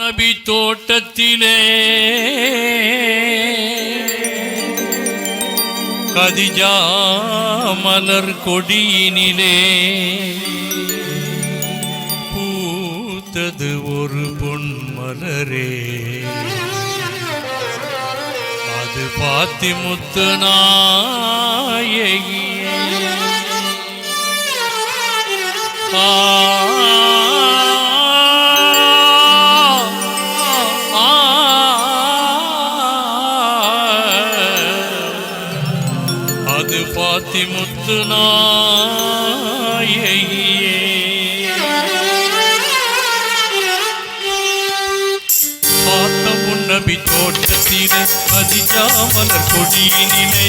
நபி தோட்டத்திலே. கதிஜா மலர் கொடியினிலே. பூத்தது ஒரு பொன் மலரே. அது பாத்தி முத்து நாயகியே. ஆ, முத்து நாயகியே பார்த்த முன்னபி தோட்டத்திலே அதிஜாமலர் கொடியினிலே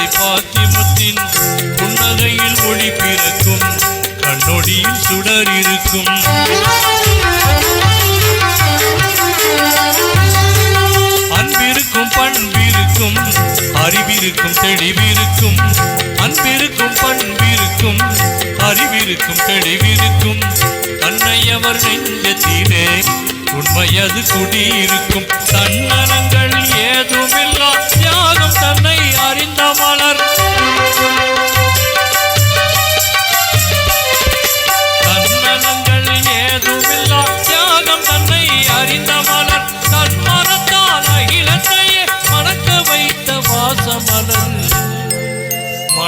பெண்ணரசி பாத்திமத்தின் புன்னகையில் ஒளி பிறக்கும். கண்ணொடியில் சுடர் இருக்கும். அன்பிருக்கும் பண்பிருக்கும் அறிவிருக்கும் தெளிவிருக்கும். அன்பிருக்கும் பண்பிருக்கும் அறிவிருக்கும் தெளிவிருக்கும். அன்னையவர் நெஞ்சத்திலே உண்மையது குடியிருக்கும். தன்னரங்க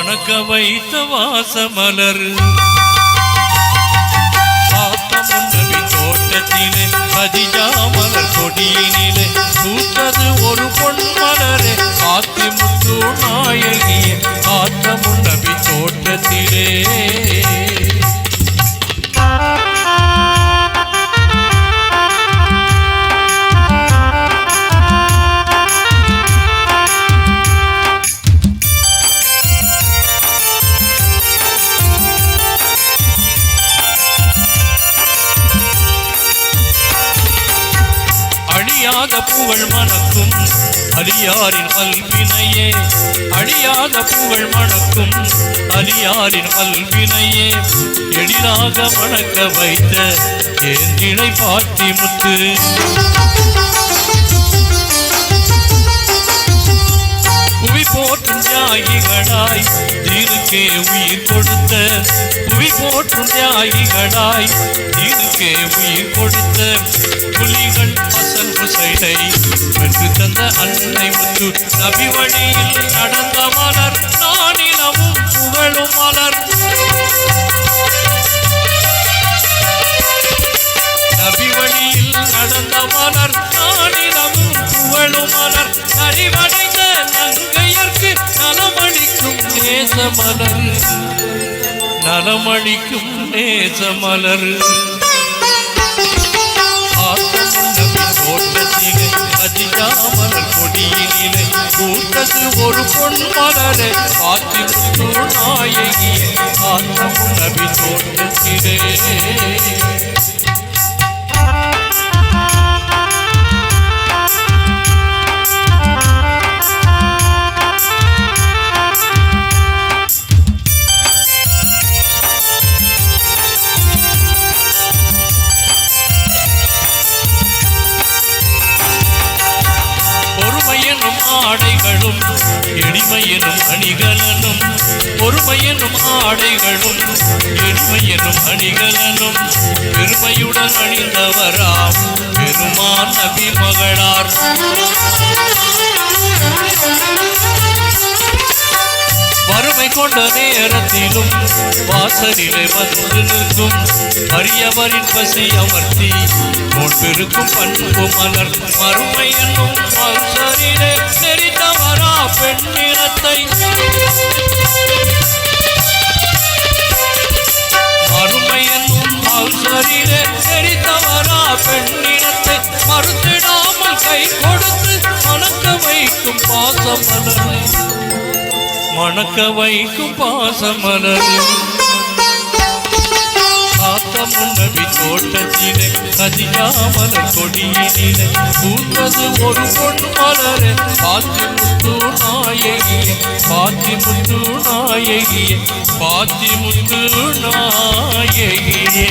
மணக்க வைத்த வாசமலர். பார்த்த தோட்டத்திலே கதிஜா மலர் கொடியினிலே பூத்தது ஒரு பொன் மலரே காத்தி முத்து நாயகியே காத்த முன்னபி தோட்டத்திலே. அழியாத புகழ் மணக்கும் அலியாரின் அல்வினையே அழியாத புகழ் மணக்கும் அலியாரின் அல்வினையே எளிதாக மணக்க வைத்த ஏந்திழை பாட்டி முத்து. புவி போற்றும் தியாகிகளாய் தீருக்கே உயிர் கொடுத்த. புவி போற்றும் தியாகிகளாய் தீருக்கே உயிர் கொடுத்த. புலிகள் ஹசன் ஹுசைனை வென்று தந்த அன்னை முத்து நபி வழியில் நடந்த மலர் நானிலமும் புகழும் மலர். நபி வழியில் நடந்த மலர் நானிலமும் புகழும் மலர். அறிவடைந்த நங்கையர்க்கு நலமளிக்கும் நேச மலர். நலமளிக்கும் நேச மலர். தோட்டத்திலே அதிகாமலர் கொடியினிலே கூட்டது ஒரு பொன் மலரை ஆத்தி முத்து நாயகியே ஆத்தம் நபி தோட்டத்திலே ஆடைகளும் எளிமையனும் அணிகலனும் பொறுமையனும் ஆடைகளும் எளிமையனும் அணிகலனும் பெருமையுடன் அணிந்தவராம் பெருமான் நபி மகளார் கொண்ட நேரத்திலும் வாசலிலே வந்து நிற்கும் அரியவரின் பசி அமர்த்தி கொண்டிருக்கும் பண்பு மலர் மறுமை என்னும் வாசலிலே நெறித்தவரா பெண்ணினத்தை மறுமை என்னும் வாசலிலே நெறித்தவரா பெண்ணினத்தை மறுத்திடாமல் கை கொடுத்து மணக்க வைக்கும் பாசமலரை மணக்க வைக்கும் பாசமலர் காத்த முன்னபி தோட்டத்திலே கதியாமலர் கொடியினிலே பூத்தது ஒரு பொன் மலரே பாத்தி முத்து நாயகிய பாத்தி முத்து நாயகிய பாத்தி முத்து நாயகியே.